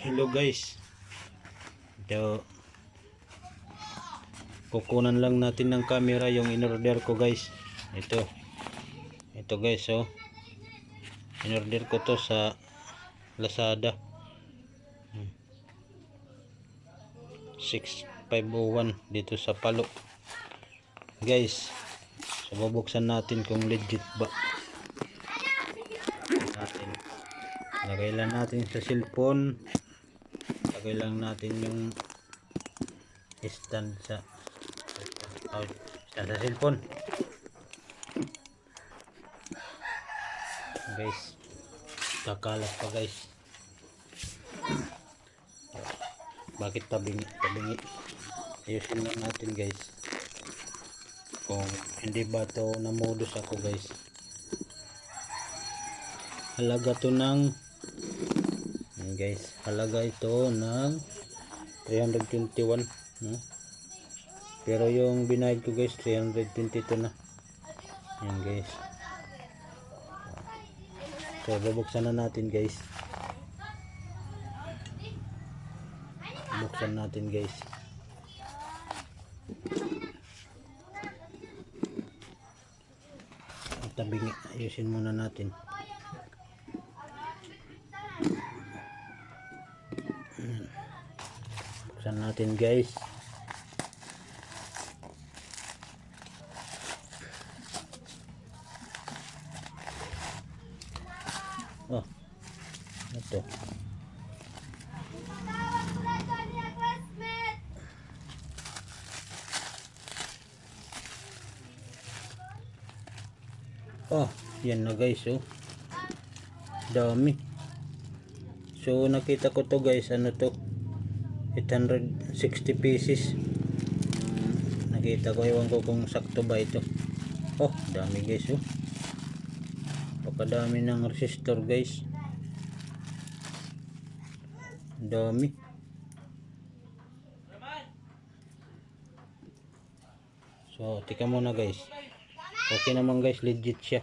Hello guys. Ito. Kukunan lang natin ng camera yung in-order ko guys. Ito. Ito guys oh. In-order ko to sa Lazada. Hmm. 6501 dito sa Palo. Guys, so bubuksan natin kung legit ba. Natin. Lagay lang natin sa cellphone. Lagay lang natin yung stand sa oh, stand sa cellphone. Guys, kakalat pa guys. Bakit tabingi? Tabingi. Ayusin lang natin guys. Kung hindi ba to na modus ako guys. Halaga to ng guys, halaga ito ng 321 no? Pero yung binayad ko guys 322 na. Yan guys. So bubuksan na natin guys. Buksan natin guys. Tabing ayusin muna natin. Buksan natin guys. Oh. Ito. Oh, yan na guys oh. Dami. So nakita ko to guys, ano to? 860 pieces. Hmm, nakita ko, ewan ko kung sakto ba ito. Oh, dami guys oh. Pakadami ng resistor guys. Dami. So, tika muna guys. Okay naman guys, legit siya.